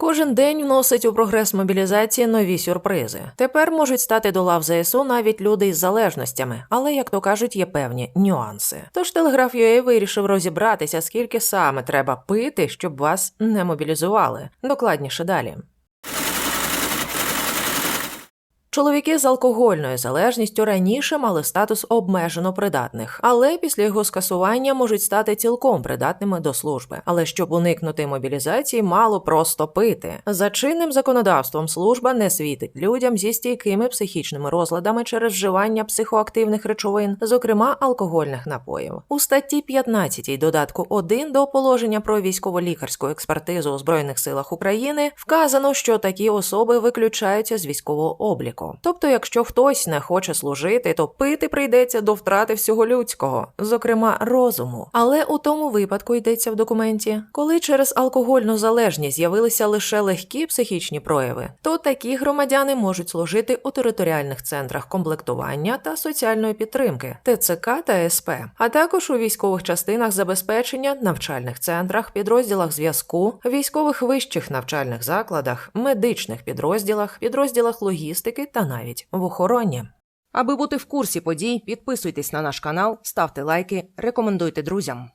Кожен день вносить у прогрес мобілізації нові сюрпризи. Тепер можуть стати до лав ЗСУ навіть люди із залежностями, але як то кажуть, є певні нюанси. Тож телеграф UA вирішив розібратися, скільки саме треба пити, щоб вас не мобілізували. Докладніше далі. Чоловіки з алкогольною залежністю раніше мали статус обмежено придатних, але після його скасування можуть стати цілком придатними до служби. Але щоб уникнути мобілізації, мало просто пити. За чинним законодавством служба не світить людям зі стійкими психічними розладами через вживання психоактивних речовин, зокрема алкогольних напоїв. У статті 15 додатку 1 до положення про військово-лікарську експертизу у збройних силах України вказано, що такі особи виключаються з військового обліку. Тобто, якщо хтось не хоче служити, то пити прийдеться до втрати всього людського, зокрема розуму. Але у тому випадку йдеться в документі, коли через алкогольну залежність з'явилися лише легкі психічні прояви, то такі громадяни можуть служити у територіальних центрах комплектування та соціальної підтримки ТЦК та СП, а також у військових частинах забезпечення, навчальних центрах, підрозділах зв'язку, військових вищих навчальних закладах, медичних підрозділах, підрозділах логістики та навіть в охороні. Аби бути в курсі подій, підписуйтесь на наш канал, ставте лайки, рекомендуйте друзям.